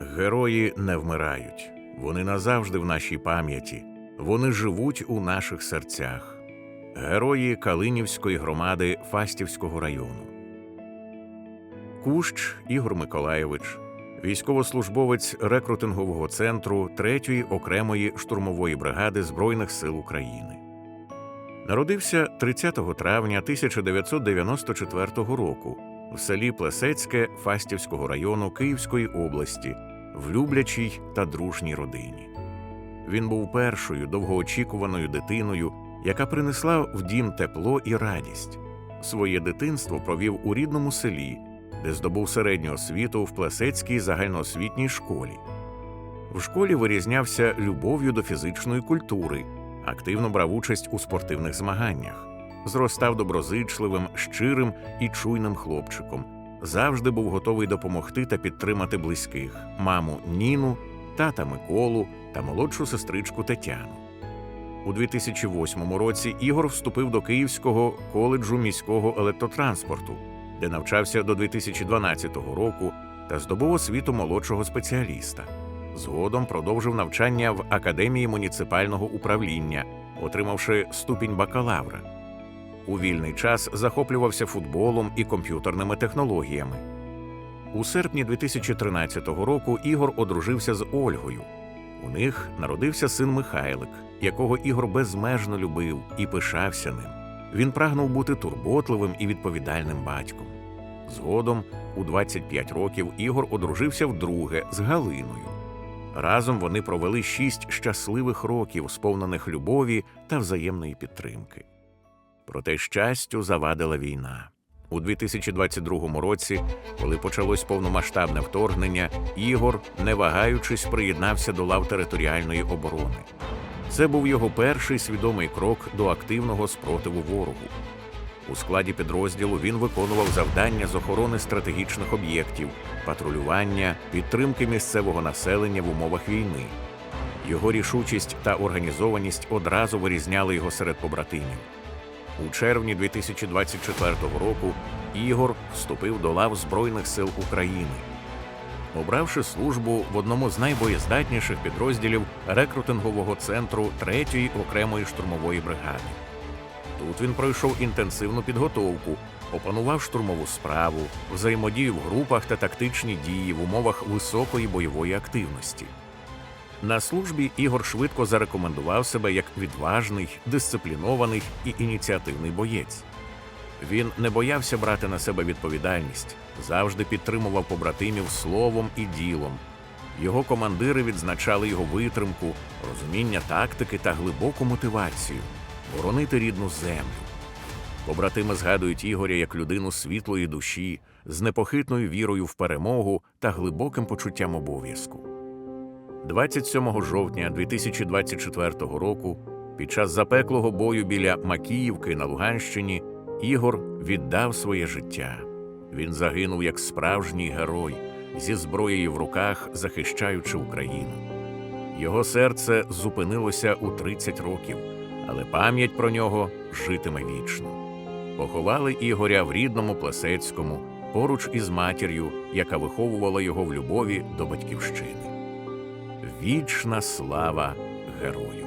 Герої не вмирають, вони назавжди в нашій пам'яті, вони живуть у наших серцях. Герої Калинівської громади Фастівського району. Кущ Ігор Миколайович, військовослужбовець рекрутингового центру 3-ї окремої штурмової бригади Збройних сил України. Народився 30 травня 1994 року в селі Плесецьке Фастівського району Київської області в люблячій та дружній родині. Він був першою довгоочікуваною дитиною, яка принесла в дім тепло і радість. Своє дитинство провів у рідному селі, де здобув середню освіту в Плесецькій загальноосвітній школі. В школі вирізнявся любов'ю до фізичної культури, активно брав участь у спортивних змаганнях, зростав доброзичливим, щирим і чуйним хлопчиком, завжди був готовий допомогти та підтримати близьких маму Ніну, тата Миколу та молодшу сестричку Тетяну. У 2008 році Ігор вступив до Київського коледжу міського електротранспорту, де навчався до 2012 року та здобув освіту молодшого спеціаліста. Згодом продовжив навчання в Академії муніципального управління, отримавши ступінь бакалавра. У вільний час захоплювався футболом і комп'ютерними технологіями. У серпні 2013 року Ігор одружився з Ольгою. У них народився син Михайлик, якого Ігор безмежно любив і пишався ним. Він прагнув бути турботливим і відповідальним батьком. Згодом, у 25 років, Ігор одружився вдруге з Галиною. Разом вони провели шість щасливих років, сповнених любові та взаємної підтримки. Проте щастю завадила війна. У 2022 році, коли почалось повномасштабне вторгнення, Ігор, не вагаючись, приєднався до лав територіальної оборони. Це був його перший свідомий крок до активного спротиву ворогу. У складі підрозділу він виконував завдання з охорони стратегічних об'єктів, патрулювання, підтримки місцевого населення в умовах війни. Його рішучість та організованість одразу вирізняли його серед побратимів. У червні 2024 року Ігор вступив до лав Збройних сил України. Обравши службу в одному з найбоєздатніших підрозділів рекрутингового центру 3-ї окремої штурмової бригади. Тут він пройшов інтенсивну підготовку, опанував штурмову справу, взаємодію в групах та тактичні дії в умовах високої бойової активності. На службі Ігор швидко зарекомендував себе як відважний, дисциплінований і ініціативний боєць. Він не боявся брати на себе відповідальність, завжди підтримував побратимів словом і ділом. Його командири відзначали його витримку, розуміння тактики та глибоку мотивацію боронити рідну землю. Побратими згадують Ігоря як людину світлої душі, з непохитною вірою в перемогу та глибоким почуттям обов'язку. 27 жовтня 2024 року, під час запеклого бою біля Макіївки на Луганщині, Ігор віддав своє життя. Він загинув як справжній герой зі зброєю в руках, захищаючи Україну. Його серце зупинилося у 30 років, але пам'ять про нього житиме вічно. Поховали Ігоря в рідному Плесецькому, поруч із матір'ю, яка виховувала його в любові до батьківщини. Вічна слава герою!